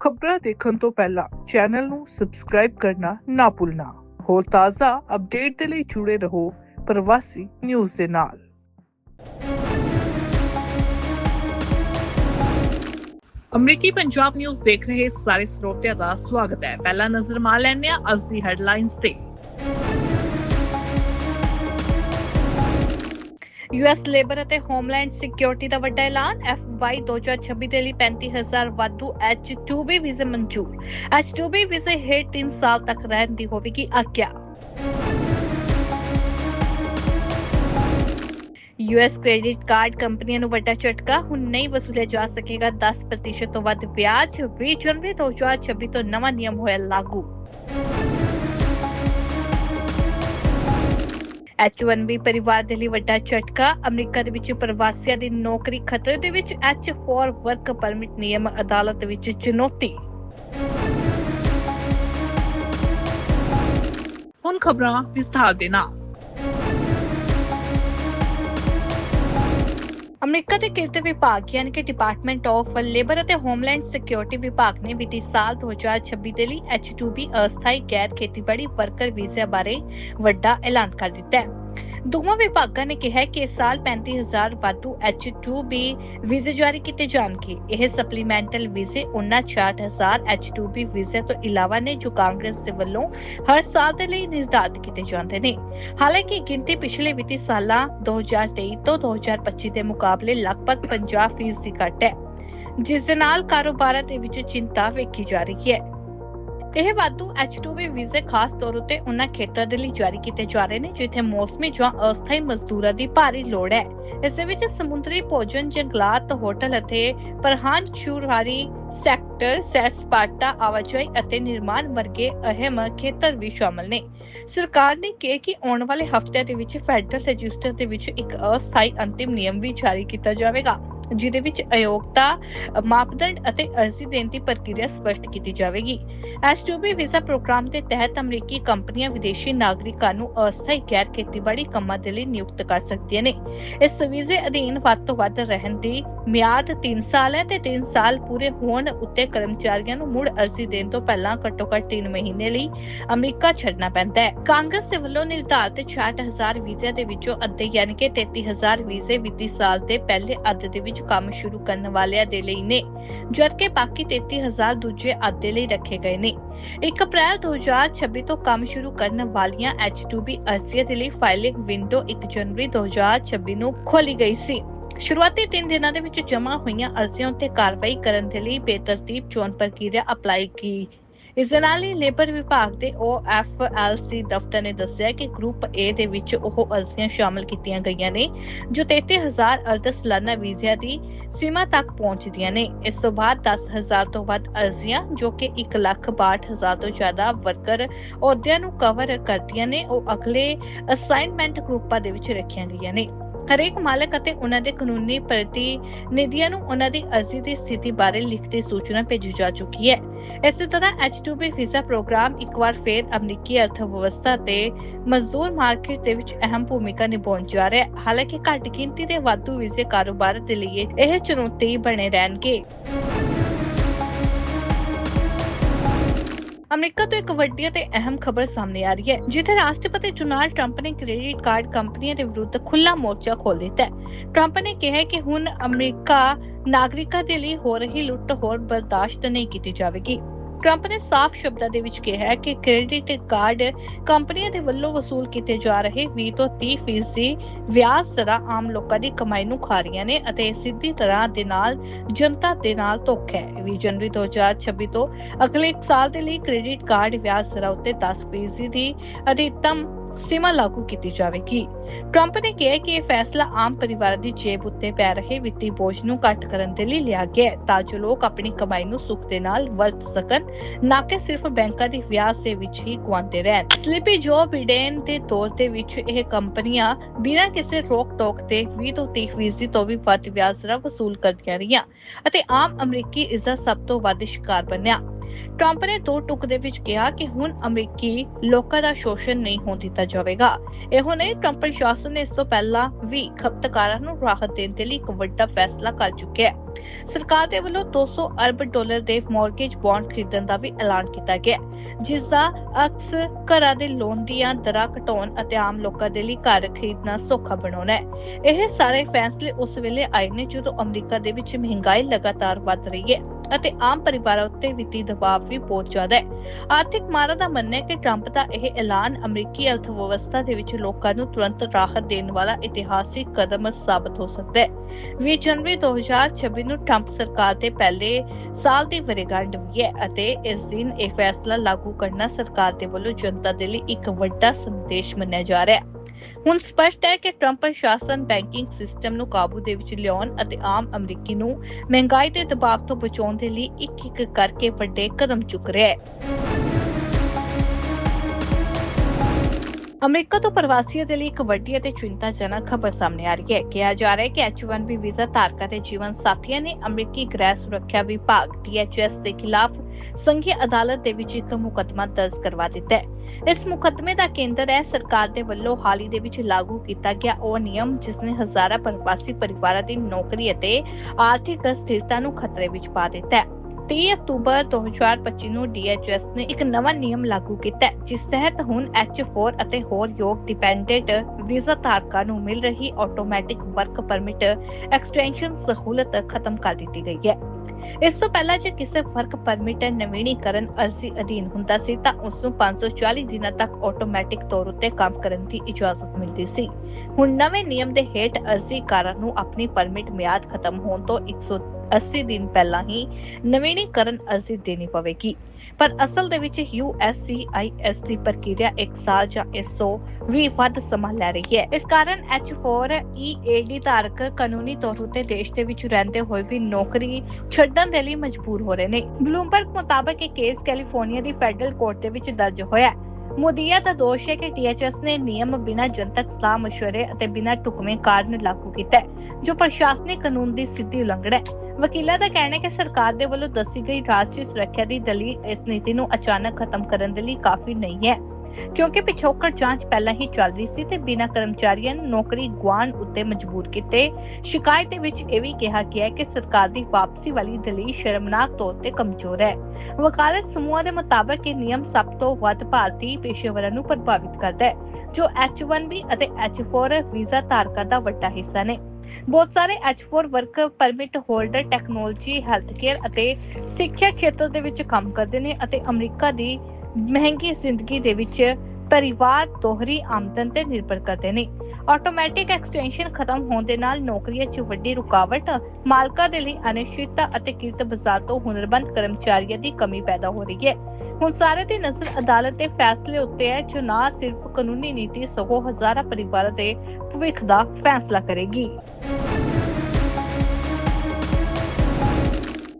ਖਬਰਾਂ ਦੇਖਣ ਤੋਂ ਪਹਿਲਾਂ ਚੈਨਲ ਨੂੰ ਸਬਸਕ੍ਰਾਈਬ ਕਰਨਾ ਨਾ ਭੁੱਲਣਾ। ਹੋਰ ਤਾਜ਼ਾ ਅਪਡੇਟ ਦੇ ਲਈ ਜੁੜੇ ਰਹੋ ਪ੍ਰਵਾਸੀ ਨਿਊਜ਼ ਦੇ ਨਾਲ। ਅਮਰੀਕੀ ਪੰਜਾਬ ਨਿਊਜ਼ ਦੇਖ ਰਹੇ ਸਾਰੇ ਸਰੋਤਿਆਂ ਦਾ ਸਵਾਗਤ ਹੈ। ਪਹਿਲਾ ਨਜ਼ਰ ਮਾਰ ਲੈਂਦੇ ਹਾਂ ਅੱਜ ਦੀ ਹੈਡਲਾਈਨਸ ਤੇ। ਯੂਐਸ ਲੇਬਰ ਅਤੇ ਹੋਮਲੈਂਡ ਸਿਕਿਉਰਿਟੀ ਦਾ ਵੱਡਾ ਐਲਾਨ FY 2026 ਦੇ ਲਈ 35000 ਵਾਧੂ H2B ਵੀਜ਼ੇ ਮਨਜ਼ੂਰ। H2B ਵੀਜ਼ੇ ਹੇਠ 3 ਸਾਲ ਤੱਕ ਰਹਿਣ ਦੀ ਹੋਵੇਗੀ ਆਗਿਆ। ਯੂਐਸ ਕ੍ਰੈਡਿਟ ਕਾਰਡ ਕੰਪਨੀਆਂ ਨੂੰ ਵੱਡਾ ਝਟਕਾ, ਹੁਣ ਨਹੀਂ ਵਸੂਲਿਆ ਜਾ ਸਕੇਗਾ। 10% ਤੋਂ ਵੱਧ ਵਿਆਜ 20 ਜਨਵਰੀ 2026 ਤੋਂ ਨਵਾਂ ਨਿਯਮ ਹੋਇਆ ਲਾਗੂ। H1B ਪਰਿਵਾਰ ਦੇ ਲਈ ਵੱਡਾ ਝਟਕਾ, ਅਮਰੀਕਾ ਦੇ ਵਿੱਚ ਪ੍ਰਵਾਸੀਆਂ ਦੀ ਨੌਕਰੀ ਖਤਰੇ ਦੇ ਵਿੱਚ H4 ਵਰਕ ਪਰਮਿਟ ਨਿਯਮ ਅਦਾਲਤ ਵਿੱਚ ਚੁਣੌਤੀ। ਹੁਣ ਖਬਰਾਂ ਵਿਸਥਾਰ ਦੇ ਨਾਲ। ਅਮਰੀਕਾ ਦੇ ਕਿਰਤ ਵਿਭਾਗ ਯਾਨੀ ਕਿ ਡਿਪਾਰਟਮੈਂਟ ਆਫ ਲੇਬਰ ਅਤੇ ਹੋਮਲੈਂਡ ਸਿਕਿਉਰਿਟੀ ਵਿਭਾਗ ਨੇ ਵਿੱਤੀ ਸਾਲ 2026 ਦੇ ਲਈ H2B ਅਸਥਾਈ ਗੈਰ ਖੇਤੀਬਾੜੀ ਵਰਕਰ ਵੀਜ਼ਾ ਬਾਰੇ ਵੱਡਾ ਐਲਾਨ ਕਰ ਦਿੱਤਾ ਹੈ। ਦੋਵਾਂ ਵਿਭਾਗਾਂ ਨੇ ਕਿਹਾ ਹੈ ਕਿ ਇਸ ਸਾਲ 35000 ਵਾਧੂ H2B ਵੀਜ਼ੇ ਜਾਰੀ ਕੀਤੇ ਜਾਣਗੇ। ਇਹ ਸਪਲੀਮੈਂਟਲ ਵੀਜ਼ੇ ਉਹਨਾਂ 66000 H2B ਵੀਜ਼ੇ ਤੋਂ ਇਲਾਵਾ ਨੇ, ਜੋ ਕਾਂਗਰਸ ਦੇ ਵੱਲੋਂ ਹਰ ਸਾਲ ਦੇ ਲਈ ਨਿਰਧਾਰਤ ਕੀਤੇ ਜਾਂਦੇ ਨੇ। ਹਾਲਾਂਕਿ ਗਿਣਤੀ ਪਿਛਲੇ ਵਿੱਤੀ ਸਾਲਾਂ 2023 ਤੋਂ 2025 ਦੇ ਮੁਕਾਬਲੇ ਲਗਭਗ 50% ਫੀਸਦੀ ਘਟ ਹੈ। ਜਿਸ ਦੇ ਨਾਲ ਕਾਰੋਬਾਰਾਂ ਦੇ ਵਿੱਚ ਚਿੰਤਾ ਵੇਖੀ ਜਾ ਰਹੀ ਹੈ। ਇਹ ਵਾਧੂ H2B ਵੀਜ਼ੇ ਖਾਸ ਤੌਰ ਉਤੇ ਉਹਨਾਂ ਖੇਤਰਾਂ ਦੇ ਲਈ ਜਾਰੀ ਕੀਤੇ ਜਾ ਰਹੇ ਨੇ, ਜਿੱਥੇ ਮੌਸਮੀ ਜਾਂ ਅਸਥਾਈ ਮਜ਼ਦੂਰਾਂ ਦੀ ਭਾਰੀ ਲੋੜ ਹੈ। ਇਸ ਦੇ ਵਿੱਚ ਸਮੁੰਦਰੀ ਭੋਜਨ, ਜੰਗਲਾਤ, ਹੋਟਲ ਅਤੇ ਪ੍ਰਹਾਨ ਚੂਰਾਰੀ ਸੈਕਟਰ, ਸੈਰ ਸਪਾਟਾ, ਆਵਾਜਾਈ ਅਤੇ ਨਿਰਮਾਣ ਵਰਗੇ ਅਹਿਮ ਖੇਤਰ ਵੀ ਸ਼ਾਮਲ ਨੇ। ਸਰਕਾਰ ਨੇ ਕਿਹਾ ਕਿ ਆਉਣ ਵਾਲੇ ਹਫ਼ਤਿਆਂ ਦੇ ਵਿੱਚ ਫੈਡਰਲ ਰਜਿਸਟਰ ਦੇ ਵਿੱਚ ਇੱਕ ਅਸਥਾਈ ਅੰਤਿਮ ਨਿਯਮ ਵੀ ਜਾਰੀ ਕੀਤਾ ਜਾਵੇਗਾ। ਜਿਹਦੇ ਵਿੱਚ ਅਯੋਗਤਾ, ਮਾਪਦੰਡ ਅਤੇ ਅਰਜ਼ੀ ਦੇਣ ਦੀ ਪ੍ਰਕਿਰਿਆ ਸਪਸ਼ਟ ਕੀਤੀ ਜਾਵੇਗੀ। H2B ਵੀਜ਼ਾ ਪ੍ਰੋਗਰਾਮ ਦੇ ਤਹਿਤ ਅਮਰੀਕੀ ਕੰਪਨੀਆਂ ਵਿਦੇਸ਼ੀ ਨਾਗਰਿਕਾਂ ਨੂੰ ਅਸਥਾਈ, ਗੈਰ ਖੇਤੀਬਾੜੀ ਕੰਮਾਂ ਦੇ ਲਈ ਨਿਯੁਕਤ ਕਰ ਸਕਦੀਆਂ ਨੇ। ਇਸ ਵੀਜ਼ੇ ਅਧੀਨ ਵੱਧ ਤੋਂ ਵੱਧ ਰਹਿਣ ਦੀ ਮਿਆਦ 3 ਸਾਲ ਹੈ ਤੇ 3 ਸਾਲ ਪੂਰੇ ਹੋਣ ਉੱਤੇ ਕਰਮਚਾਰੀਆਂ ਨੂੰ ਮੁੜ ਅਰਜ਼ੀ ਦੇਣ ਤੋਂ ਪਹਿਲਾਂ ਘੱਟੋ-ਘੱਟ 3 ਮਹੀਨੇ ਲਈ ਅਮਰੀਕਾ ਛੱਡਣਾ ਪੈਂਦਾ ਹੈ। ਕਾਂਗਰਸ ਦੇ ਵੱਲੋਂ ਨਿਰਧਾਰਿਤ 66000 ਵੀਜ਼ਿਆਂ ਦੇ ਵਿੱਚੋਂ ਅੱਧੇ, ਯਾਨੀ ਕਿ 33000 ਵੀਜ਼ੇ ਵਿੱਤੀ ਸਾਲ ਦੇ ਪਹਿਲੇ ਅੱਧ ਦੇ ਵਿੱਚ ਕੰਮ ਸ਼ੁਰੂ ਕਰਨ ਵਾਲਿਆਂ ਦੇ ਲਈ ਨੇ, ਜਦਕਿ ਬਾਕੀ 33000 ਦੂਜੇ ਅੱਧ ਲਈ ਰੱਖੇ ਗਏ ਨੇ। 1 ਅਪ੍ਰੈਲ 2026 ਤੋਂ ਕੰਮ ਸ਼ੁਰੂ ਕਰਨ ਵਾਲੀਆਂ H2B ਅਰਜ਼ੀਆਂ ਦੇ ਲਈ ਫਾਈਲਿੰਗ ਵਿੰਡੋ 1 ਜਨਵਰੀ 2026 ਨੂੰ ਖੋਲੀ ਗਈ ਸੀ। ਸ਼ੁਰੂਆਤੀ 3 ਦਿਨਾਂ ਦੇ ਵਿੱਚ ਜਮ੍ਹਾਂ ਹੋਈਆਂ ਅਰਜ਼ੀਆਂ ਉੱਤੇ ਕਾਰਵਾਈ ਕਰਨ ਦੇ ਲਈ ਬੇਤਰਤੀਬ ਚੋਣ ਪ੍ਰਕਿਰਿਆ ਅਪਲਾਈ ਕੀ ਇਸ ਦੇ ਨਾਲ ਹੀ ਲੇਬਰ ਵਿਭਾਗ ਦੇ OFLC ਦਫ਼ਤਰ ਨੇ ਦੱਸਿਆ ਕਿ ਗਰੁੱਪ A ਦੇ ਵਿੱਚ ਉਹ ਅਰਜ਼ੀਆਂ ਸ਼ਾਮਲ ਕੀਤੀਆਂ ਗਈਆਂ ਨੇ, ਜੋ 33000 ਅਰਧ ਸਾਲਾਨਾ ਵੀਜ਼ਿਆਂ ਦੀ ਸੀਮਾ ਤੱਕ ਪਹੁੰਚਦੀਆਂ ਨੇ। ਇਸ ਤੋਂ ਬਾਅਦ 10000 ਤੋਂ ਵੱਧ ਅਰਜ਼ੀਆਂ, ਜੋ ਕਿ 162000 ਤੋਂ ਜ਼ਿਆਦਾ ਵਰਕਰ ਅਹੁਦਿਆਂ ਨੂੰ ਕਵਰ ਕਰਦੀਆਂ ਨੇ, ਉਹ ਅਗਲੇ ਅਸਾਈਨਮੈਂਟ ਗਰੁੱਪਾਂ ਦੇ ਵਿੱਚ ਰੱਖੀਆਂ ਗਈਆਂ ਨੇ। ਹਰੇਕ ਮਾਲਕ ਅਤੇ ਉਹਨਾਂ ਦੇ ਕਾਨੂੰਨੀ ਪ੍ਰਤੀਨਿਧੀਆਂ ਨੂੰ ਉਹਨਾਂ ਦੀ ਅਰਜ਼ੀ ਦੀ ਸਥਿਤੀ ਬਾਰੇ ਲਿਖਤੀ ਸੂਚਨਾ ਭੇਜੀ ਜਾ ਚੁੱਕੀ ਹੈ। ਇਸੇ ਤਰ੍ਹਾਂ H2B ਵੀਜ਼ਾ ਪ੍ਰੋਗਰਾਮ ਇੱਕ ਵਾਰ ਫੇਰ ਅਮਰੀਕੀ ਅਰਥਵਿਵਸਥਾ ਤੇ ਮਜ਼ਦੂਰ ਮਾਰਕੀਟ ਦੇ ਵਿੱਚ ਅਹਿਮ ਭੂਮਿਕਾ ਨਿਭਾਉਣ ਜਾ ਰਿਹਾ ਹੈ। ਹਾਲਾਂਕਿ ਘੱਟ ਗਿਣਤੀ ਦੇ ਵਾਧੂ ਵੀਜ਼ੇ ਕਾਰੋਬਾਰ ਦੇ ਲਈ ਇਹ ਚੁਣੌਤੀ ਬਣੇ ਰਹਿਣਗੇ। ਅਮਰੀਕਾ ਤੋਂ ਇੱਕ ਵੱਡੀ ਅਤੇ ਅਹਿਮ ਖਬਰ ਸਾਹਮਣੇ ਆ ਰਹੀ ਹੈ, ਜਿੱਥੇ ਰਾਸ਼ਟਰਪਤੀ ਡੋਨਾਲਡ ਟਰੰਪ ਨੇ ਕ੍ਰੈਡਿਟ ਕਾਰਡ ਕੰਪਨੀਆਂ ਦੇ ਵਿਰੁੱਧ ਖੁੱਲਾ ਮੋਰਚਾ ਖੋਲ ਦਿੱਤਾ ਹੈ। ਟਰੰਪ ਨੇ ਕਿਹਾ ਕਿ ਹੁਣ ਅਮਰੀਕਾ ਨਾਗਰਿਕਾਂ ਦੇ ਲਈ ਹੋ ਰਹੀ ਲੁੱਟ ਹੋਰ ਬਰਦਾਸ਼ਤ ਨਹੀਂ ਕੀਤੀ ਜਾਵੇਗੀ। ਟਰੰਪ ਨੇ ਸਾਫ਼ ਸ਼ਬਦਾਂ ਦੇ ਵਿੱਚ ਕਿਹਾ ਕਿ ਕ੍ਰੈਡਿਟ ਕਾਰਡ ਕੰਪਨੀਆਂ ਦੇ ਵੱਲੋਂ ਵਸੂਲ ਕੀਤੇ ਜਾ ਰਹੇ 20 ਤੋਂ 30 ਫੀਸਦੀ ਵਿਆਜ ਦਰਾਂ ਆਮ ਲੋਕਾਂ ਦੀ ਕਮਾਈ ਨੂੰ ਖਾ ਰਹੀਆਂ ਨੇ ਅਤੇ ਸਿੱਧੀ ਤਰ੍ਹਾਂ ਦੇ ਨਾਲ ਜਨਤਾ ਦੇ ਨਾਲ ਧੋਖਾ ਹੈ। 20 ਜਨਵਰੀ 2026 ਤੋਂ ਅਗਲੇ 1 ਸਾਲ ਦੇ ਲਈ ਕ੍ਰੈਡਿਟ ਕਾਰਡ ਵਿਆਜ ਦਰਾਂ ਉੱਤੇ 10 ਫੀਸਦੀ ਦੀ ਅਧਿਕਤਮ ਸੀਮਾ ਲਾਗੂ ਕੀਤੀ ਜਾਵੇਗੀ। ਟਰੰਪ ਨੇ ਕਿਹਾ ਕਿ ਇਹ ਫੈਸਲਾ ਆਮ ਪਰਿਵਾਰਾਂ ਦੀ ਜੇਬ ਉੱਤੇ ਪੈ ਰਹੇ ਵਿੱਤੀ ਬੋਝ ਨੂੰ ਘੱਟ ਕਰਨ ਦੇ ਲਈ ਲਿਆ ਗਿਆ ਤਾਂ ਜੋ ਲੋਕ ਆਪਣੀ ਕਮਾਈ ਨੂੰ ਸੁੱਖ ਦੇ ਨਾਲ ਵਰਤ ਸਕਣ, ਨਾ ਕਿ ਸਿਰਫ ਬੈਂਕਾਂ ਦੀ ਵਿਆਜ ਦੇ ਵਿੱਚ ਹੀ ਗੁਆਉਂਦੇ ਰਹਿਣ। ਸਲਿਪੀ ਜੋ ਬਿਡੇਨ ਦੇ ਤੌਰ ਤੇ ਵਿੱਚ ਇਹ ਕੰਪਨੀਆਂ ਬਿਨਾਂ ਕਿਸੇ ਰੋਕ ਟੋਕ ਤੇ 20 ਤੋਂ 30 ਫੀਸਦੀ ਤੋਂ ਵੀ ਵੱਧ ਵਿਆਜ ਦਰਾਂ ਵਸੂਲ ਕਰਦੀਆਂ ਰਹੀਆਂ ਅਤੇ ਆਮ ਅਮਰੀਕੀ ਇਸ ਦਾ ਸਭ ਤੋਂ ਵੱਧ ਸ਼ਿਕਾਰ ਬਣਿਆ। ਟਰੰਪ ਨੇ ਦੋ ਟੁਕ ਦੇ ਵਿੱਚ ਕਿਹਾ ਕਿ ਹੁਣ ਅਮਰੀਕੀ ਲੋਕਾਂ ਦਾ ਸ਼ੋਸ਼ਣ ਨਹੀਂ ਹੋਣ ਦਿੱਤਾ ਜਾਵੇਗਾ। ਇਹੋ ਨਹੀਂ, ਟਰੰਪ ਪ੍ਰਸ਼ਾਸਨ ਨੇ ਇਸ ਤੋਂ ਪਹਿਲਾਂ ਵੀ ਖਪਤਕਾਰਾਂ ਨੂੰ ਰਾਹਤ ਦੇਣ ਦੇ ਲਈ ਇੱਕ ਵੱਡਾ ਫੈਸਲਾ ਕਰ ਚੁੱਕਿਆ ਹੈ। ਸਰਕਾਰ ਦੇ ਵੱਲੋਂ 200 ਅਰਬ ਡਾਲਰ ਦੇ ਮਾਰਗੇਜ ਬੌਂਡ ਖਰੀਦਣ ਦਾ ਵੀ ਐਲਾਨ ਕੀਤਾ ਗਿਆ ਜਿਸ ਦਾ ਅਕਸ ਘਰਾਂ ਦੇ ਲੋਨ ਦੀਆਂ ਦਰਾਂ ਘਟਾਉਣ ਅਤੇ ਆਮ ਲੋਕਾਂ ਦੇ ਲਈ ਘਰ ਖਰੀਦਣਾ ਸੌਖਾ ਬਣਾਉਣਾ ਹੈ। ਇਹ ਸਾਰੇ ਫੈਸਲੇ ਉਸ ਵੇਲੇ ਆਏ ਨੇ ਜਦੋਂ ਅਮਰੀਕਾ ਦੇ ਵਿੱਚ ਮਹਿੰਗਾਈ ਲਗਾਤਾਰ ਵੱਧ ਰਹੀ ਹੈ ਅਤੇ ਆਮ ਪਰਿਵਾਰਾਂ ਉੱਤੇ ਵਿੱਤੀ ਦਬਾਅ ਵੀ ਬਹੁਤ ਜ਼ਿਆਦਾ ਹੈ। ਆਰਥਿਕ ਮਾਰਾ ਦਾ ਮੰਨਣਾ ਹੈ ਕਿ ਟਰੰਪ ਦਾ ਇਹ ਐਲਾਨ ਅਮਰੀਕੀ ਅਰਥ ਅਰਥਵਿਵਸਥਾ ਦੇ ਵਿੱਚ ਲੋਕਾਂ ਨੂੰ ਤੁਰੰਤ ਰਾਹਤ ਦੇਣ ਵਾਲਾ ਇਤਿਹਾਸਿਕ ਕਦਮ ਸਾਬਤ ਹੋ ਸਕਦਾ ਹੈ। 20 ਜਨਵਰੀ 2026 ਨੂੰ ਟਰੰਪ ਸਰਕਾਰ ਦੇ ਪਹਿਲੇ ਸਾਲ ਦੀ ਵਰ੍ਹੇਗੰਢ ਵੀ ਹੈ ਅਤੇ ਇਸ ਦਿਨ ਇਹ ਫੈਸਲਾ ਲਾਗੂ ਕਰਨਾ ਸਰਕਾਰ ਦੇ ਵੱਲੋਂ ਜਨਤਾ ਦੇ ਲਈ ਇੱਕ ਵੱਡਾ ਸੰਦੇਸ਼ ਮੰਨਿਆ ਜਾ ਰਿਹਾ ਹੈ। ਹੁਣ ਸਪਸ਼ਟ ਹੈ ਕਿ ਟਰੰਪ ਪ੍ਰਸ਼ਾਸਨ ਬੈਂਕਿੰਗ ਸਿਸਟਮ ਨੂੰ ਕਾਬੂ ਦੇ ਵਿੱਚ ਲਿਆਉਣ ਅਤੇ ਆਮ ਅਮਰੀਕੀ ਨੂੰ ਮਹਿੰਗਾਈ ਦੇ ਦਬਾਅ ਤੋਂ ਬਚਾਉਣ ਦੇ ਲਈ ਇੱਕ ਇੱਕ ਕਰਕੇ ਵੱਡੇ ਕਦਮ ਚੁੱਕ ਰਿਹਾ ਹੈ। ਅਮਰੀਕਾ ਤੋਂ ਪ੍ਰਵਾਸੀਆਂ ਦੇ ਲਈ ਇੱਕ ਵੱਡੀ ਅਤੇ ਚਿੰਤਾਜਨਕ ਖਬਰ ਸਾਹਮਣੇ ਆ ਰਹੀ ਹੈ। ਕਿਹਾ ਜਾ ਰਿਹਾ ਹੈ ਕਿ H1B ਵੀਜ਼ਾ ਧਾਰਕਾਂ ਦੇ ਜੀਵਨ ਸਾਥੀਆਂ ਨੇ ਅਮਰੀਕੀ ਗ੍ਰਹਿ ਸੁਰੱਖਿਆ ਵਿਭਾਗ DHS ਦੇ ਖਿਲਾਫ ਸੰਘੀ ਅਦਾਲਤ ਦੇ ਵਿੱਚ ਇੱਕ ਮੁਕੱਦਮਾ ਦਰਜ ਕਰਵਾ ਦਿੱਤਾ ਹੈ। ਇਸ ਮੁਕੱਦਮੇ ਦਾ ਕੇਂਦਰ ਹੈ। ਸਰਕਾਰ ਦੇ ਵੱਲੋਂ ਹਾਲ ਹੀ ਦੇ ਵਿੱਚ ਲਾਗੂ ਕੀਤਾ ਗਿਆ ਉਹ ਨਿਯਮ ਜਿਸ ਨੇ ਹਜ਼ਾਰਾਂ ਪ੍ਰਵਾਸੀ ਪਰਿਵਾਰਾਂ ਦੀ ਨੌਕਰੀ ਅਤੇ ਆਰਥਿਕ ਸਥਿਰਤਾ ਨੂੰ ਖਤਰੇ ਵਿੱਚ ਪਾ ਦਿੱਤਾ ਹੈ। 30 ਅਕਤੂਬਰ 2025 ਨੂੰ DHS ਨੇ ਇੱਕ ਨਵਾਂ ਨਿਯਮ ਲਾਗੂ ਕੀਤਾ ਹੈ, ਜਿਸ ਤਹਿਤ ਹੁਣ H4 ਅਤੇ ਹੋਰ ਯੋਗ ਡਿਪੈਂਡੈਂਟ ਵੀਜ਼ਾ ਧਾਰਕਾਂ ਨੂੰ ਮਿਲ ਰਹੀ ਆਟੋਮੈਟਿਕ ਵਰਕ ਪਰਮਿਟ ਐਕਸਟੈਂਸ਼ਨ ਸਹੂਲਤ ਖਤਮ ਕਰ ਦਿੱਤੀ ਗਈ ਹੈ। ਇਸ ਤੋਂ ਪਹਿਲਾਂ ਜੇ ਕਿਸੇ ਫ਼ਰਕ ਪਰਮਿਟ ਨਵੀਨੀਕਰਨ ਅਰਜ਼ੀ ਅਧੀਨ ਹੁੰਦਾ ਸੀ, ਤਾਂ ਉਸ ਨੂੰ 540 ਦਿਨਾਂ ਤੱਕ ਆਟੋਮੈਟਿਕ ਤੌਰ ਉੱਤੇ ਕੰਮ ਕਰਨ ਦੀ ਇਜਾਜ਼ਤ ਮਿਲਦੀ ਸੀ। ਹੁਣ ਨਵੇਂ ਨਿਯਮ ਦੇ ਹੇਠ ਅਰਜ਼ੀਕਾਰਾਂ ਨੂੰ ਆਪਣੀ ਪਰਮਿਟ ਮਿਆਦ ਖਤਮ ਹੋਣ ਤੋਂ 180 ਦਿਨ ਪਹਿਲਾਂ ਹੀ ਨਵੀਨੀਕਰਨ ਅਰਜ਼ੀ ਦੇਣੀ ਪਵੇਗੀ। ਪਰ ਅਸਲ ਦੇ ਵਿੱਚ USCIS ਦੀ ਪ੍ਰਕਿਰਿਆ 1 ਸਾਲ ਜਾਂ ਇਸ ਤੋਂ ਵੀ ਵੱਧ ਸਮਾਂ ਲੈ ਰਹੀ ਹੈ। ਇਸ ਕਾਰਨ H4 EAD ਧਾਰਕ ਕਾਨੂੰਨੀ ਤੌਰ ਉਤੇ ਦੇਸ਼ ਦੇ ਵਿੱਚ ਰਹਿੰਦੇ ਹੋਏ ਵੀ ਨੌਕਰੀ ਛੱਡਣ ਦੇ ਲਈ ਮਜਬੂਰ ਹੋ ਰਹੇ ਨੇ। ਬਲੂਮਬਰਗ ਮੁਤਾਬਕ ਇਹ ਕੇਸ ਕੈਲੀਫੋਰਨੀਆ ਦੀ ਫੈਡਰਲ ਕੋਰਟ ਦੇ ਵਿੱਚ ਦਰਜ ਹੋਇਆ ਮੋਦੀਆ ਦਾ ਦੋਸ਼ ਹੈ ਕਿ ਟੀਐਚਐਸ ਨੇ ਨਿਯਮ ਬਿਨਾਂ ਜਨਤਕ ਸਲਾਹ ਮਸ਼ਵਰੇ ਅਤੇ ਬਿਨਾ ਟੁਕਵੇਂ ਕਾਰਨ ਲਾਗੂ ਕੀਤਾ ਜੋ ਪ੍ਰਸ਼ਾਸਨਿਕ ਕਾਨੂੰਨ ਦੀ ਸਿੱਧੀ ਉਲੰਘਣਾ ਹੈ। ਵਕੀਲਾਂ ਦਾ ਕਹਿਣਾ ਹੈ ਕਿ ਸਰਕਾਰ ਦੇ ਵੱਲੋਂ ਦੱਸੀ ਗਈ ਰਾਸ਼ਟਰੀ ਸੁਰੱਖਿਆ ਦੀ ਦਲੀਲ ਇਸ ਨੀਤੀ ਨੂੰ ਅਚਾਨਕ ਖਤਮ ਕਰਨ ਦੇ ਲਈ ਕਾਫੀ ਨਹੀਂ ਹੈ। ਕਿਉਂਕਿ ਪਿਛੋਕੜ ਜਾਂਚ ਪਹਿਲਾਂ ਹੀ ਚੱਲ ਰਹੀ ਸੀ ਤੇ ਬਿਨਾਂ ਕਰਮਚਾਰੀਆਂ ਨੂੰ ਨੌਕਰੀ ਗਵਾਉਣ ਉੱਤੇ ਮਜਬੂਰ ਕੀਤੇ। ਸ਼ਿਕਾਇਤ ਦੇ ਵਿੱਚ ਇਹ ਵੀ ਕਿਹਾ ਗਿਆ ਹੈ ਕਿ ਸਰਕਾਰ ਦੀ ਵਾਪਸੀ ਵਾਲੀ ਦਲੀਲ ਸ਼ਰਮਨਾਕ ਤੌਰ ਤੇ ਕਮਜ਼ੋਰ ਹੈ। ਵਕਾਲਤ ਸਮੂਹਾਂ ਦੇ ਮੁਤਾਬਕ ਇਹ ਨਿਯਮ ਸਭ ਤੋਂ ਵੱਧ ਭਾਰਤੀ ਪੇਸ਼ੇਵਰਾਂ ਨੂੰ ਪ੍ਰਭਾਵਿਤ ਕਰਦਾ ਹੈ, ਜੋ H1B ਅਤੇ H4 ਵੀਜ਼ਾ ਧਾਰਕਾਂ ਦਾ ਵੱਡਾ ਹਿੱਸਾ ਨੇ। ਬਹੁਤ ਸਾਰੇ H4 work permit holder technology healthcare ਅਤੇ ਸਿੱਖਿਆ ਖੇਤਰ ਦੇ ਵਿੱਚ ਕੰਮ ਕਰਦੇ ਨੇ ਅਤੇ ਅਮਰੀਕਾ ਦੀ ਮਹਿੰਗੀ ਜ਼ਿੰਦਗੀ ਦੇ ਵਿੱਚ ਪਰਿਵਾਰ, ਦੋਹਰੀ ਆਮਦਨ ਤੇ ਨਿਰਭਰ ਕਰਦੇ ਨੇ। ਆਟੋਮੈਟਿਕ ਐਕਸਟੈਂਸ਼ਨ ਖਤਮ ਹੋਣ ਦੇ ਨਾਲ ਨੌਕਰੀਆਂ 'ਚ ਵੱਡੀ ਰੁਕਾਵਟ, ਮਾਲਕਾਂ ਦੇ ਲਈ ਅਨਿਸ਼ਚਿਤਤਾ ਅਤੇ ਕਿਰਤ ਬਾਜ਼ਾਰ ਤੋਂ ਹੁਨਰਬੰਦ ਕਰਮਚਾਰੀਆਂ ਦੀ ਕਮੀ ਪੈਦਾ ਹੋ ਰਹੀ ਹੈ। ਹੁਣ ਸਾਰੇ ਦੀ ਨਜ਼ਰ ਅਦਾਲਤ ਦੇ ਫੈਸਲੇ ਉੱਤੇ ਹੈ, ਜੋ ਨਾ ਸਿਰਫ ਕਾਨੂੰਨੀ ਨੀਤੀ, ਸਗੋਂ ਹਜ਼ਾਰਾਂ ਪਰਿਵਾਰਾਂ ਦੇ ਭਵਿੱਖ ਦਾ ਫੈਸਲਾ ਕਰੇਗੀ।